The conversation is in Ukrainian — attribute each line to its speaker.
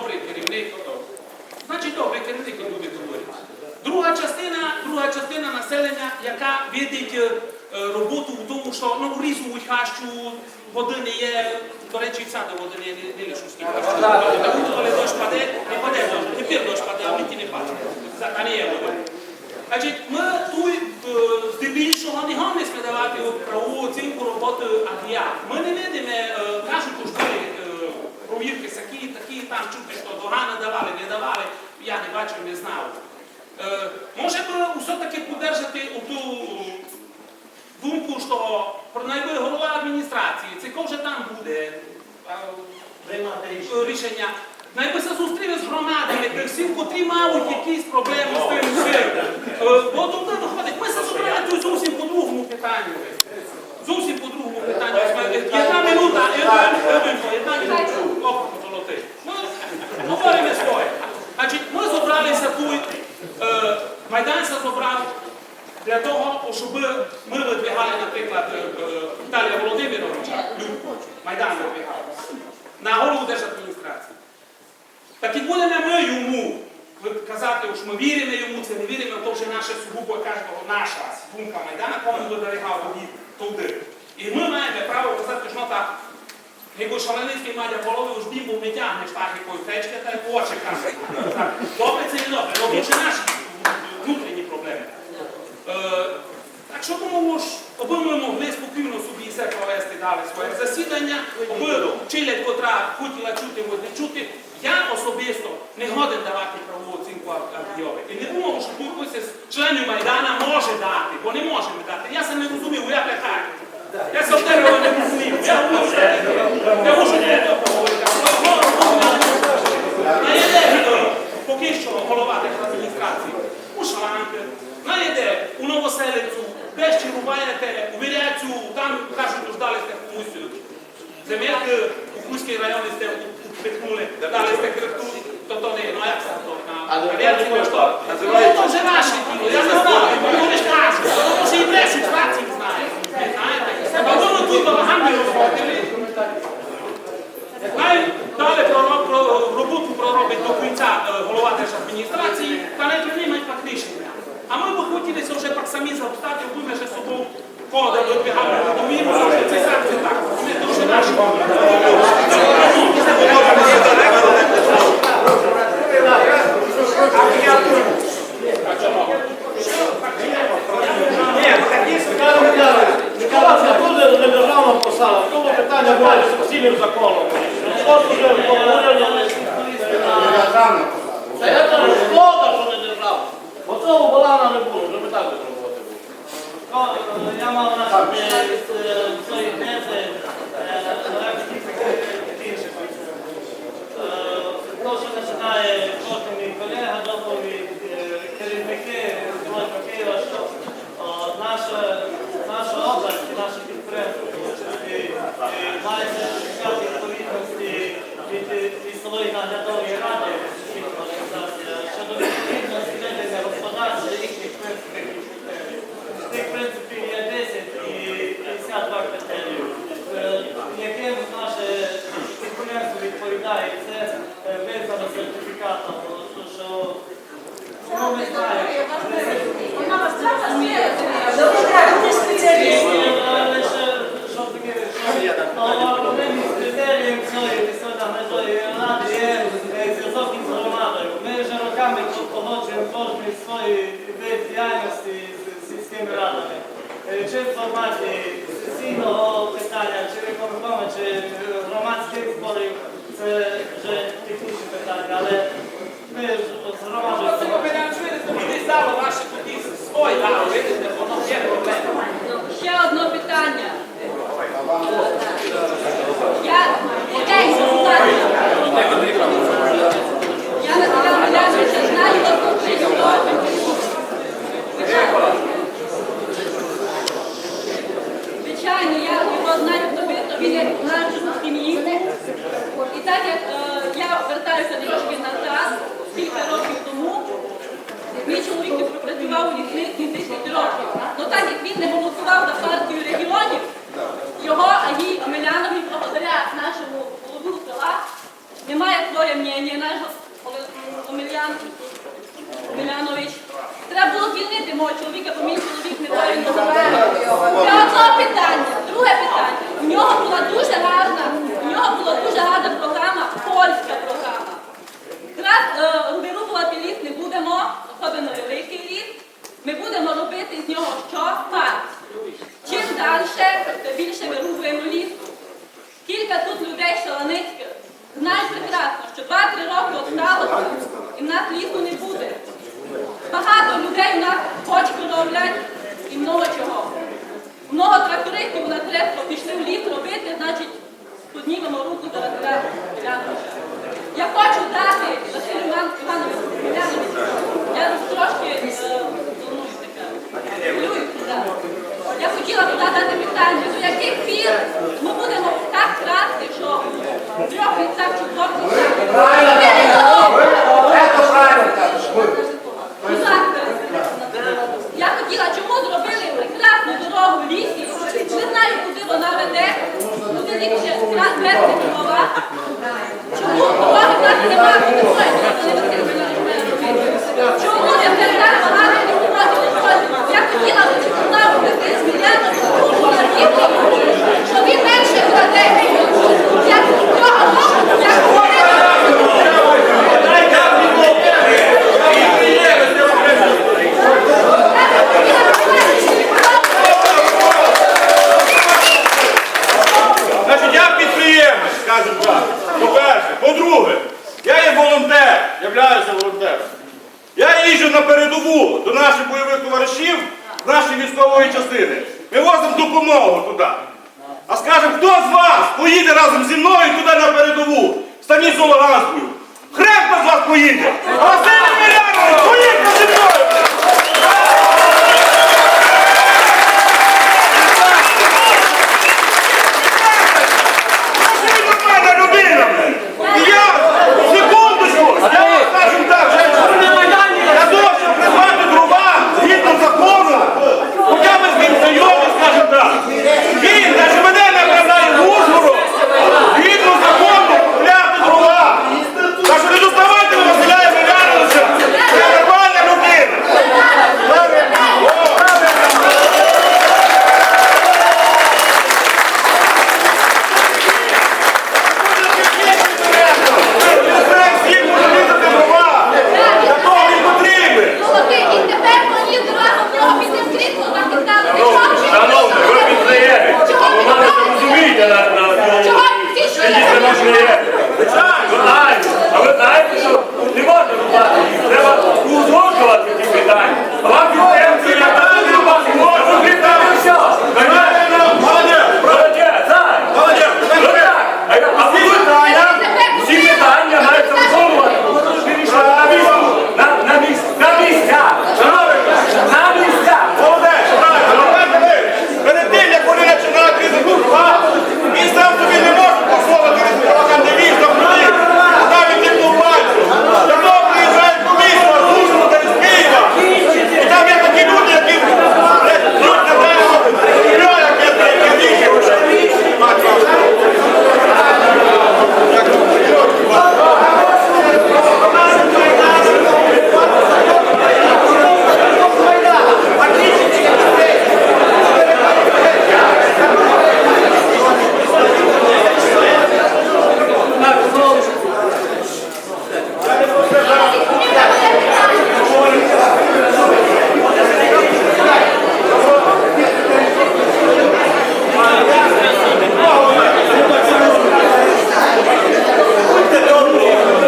Speaker 1: добрий керівник, значить добрий керівник і люди говорять. Друга частина, друга частина населення, яка видить е, е, роботу в тому, що ну, різуть хащу, години є, до речі, ця до години не, не лишу скільки. Коли дощ паде, не паде дощ, тепер дощ паде, а мені не паде. Та не є вода. Значить, ми тут е, здебільшого не гонимо давати правову оцінку роботи АДІА. Ми не видимо, е, кажуть у школі е, провірки такі, такі, там чути, що догани давали, не давали, я не бачив, не знав. Е, може би все-таки подержати ту думку, що про найби голова адміністрації, це вже там буде е,
Speaker 2: рішення.
Speaker 1: Найби се зустріли з громадами, при котрі мають якісь проблеми з тим всім. Е, Бо туди доходить. Ми се тут зовсім по другому питанню. Зовсім по другому питанню. Одна минута, одна минута. Говоримо своє. Значить, ми зібралися тут, е, Майдан се зібрав для того, щоб ми видвигали, наприклад, е, е, Віталія Володимировича, Майдан видвигав, на голову держадміністрації. Так і будемо ми йому казати, що ми віримо йому, це не віримо, то вже наша сугубо кожного наша думка Майдана, кому видвигав туди. І ми маємо право казати, що так, якби Шаленицький має голови, уж бімбу не тягнеш так якої течки, та й по очі каже. Добре це не добре, але це наші внутрішні проблеми. Е, Так що думаю, ж, аби ми могли спокійно собі все провести далі своє засідання, аби вчилять, котра хотіла чути, може чути, я особисто не годен давати правову оцінку Авдієві. І не думав, що хтось з членів Майдана може дати, бо не можемо дати. Я це не розумів, я пехаю. Я тебе не розумів. Я можу, я можу не говорити. Найде поки що голова адміністрації. У Шаланки, знайде у Новоселицю, де ще рубаєте, у Віряцю, там кажуть, сте комусь земельки, у Кузький район сте впихнули, дали сте крихту, то то не, ну як це? То, на Віряцю, що? Ну, то вже наше діло, я не знаю, вони ж кажуть, то може і брешуть, фракції знають, не знаєте. А воно не розходили. Пророб- роботу проробить до кінця е, голова держадміністрації, та не приймать пак рішення. А ми б хотілося вже пак самі завстати, будемо вже собою кода вибігати, розуміємо, що це це так. Ми то вже наші.
Speaker 2: Ні, такі скажімо, Михайло, це дуже не державна посада. В тому питання було цілим законом. Що дуже обговорювали. Та я кажу, шкода, що не державна. Бо цього балана не було, вже ми так зробили.
Speaker 3: Я мав на свої свої вид діяльності з сільськими радами. Е, Чи в форматі сесійного питання, чи виконкому, чи громадських зборів, це вже технічні питання, але ми ж з громадою.
Speaker 1: Просто ви фінансуєте, то ви здали ваші тоді свої дали, видите, воно є проблема.
Speaker 4: Ще одне питання. Я дітей знаю. Я на тебе Миляновича знаю дуже Звичайно, я його знаю є нашому сім'ї. І так як е, я вертаюся трошки назад, кілька років тому, Мій чоловік не пропрацював у лісництві 10 років. Ну так як він не голосував за партію регіонів, що 2-3 роки осталося і в нас лісу не буде. Багато людей у нас бочку роблять і много чого. Много трактористів у нас резко пішли в ліс робити, значить, поднімемо руку до розгляду. Я хочу дати Василю Івановичу
Speaker 5: поїде разом зі мною туди на передову. Стані Солоранською. Хреб на вас поїде! а Василь Мілянович, поїдьте зі мною!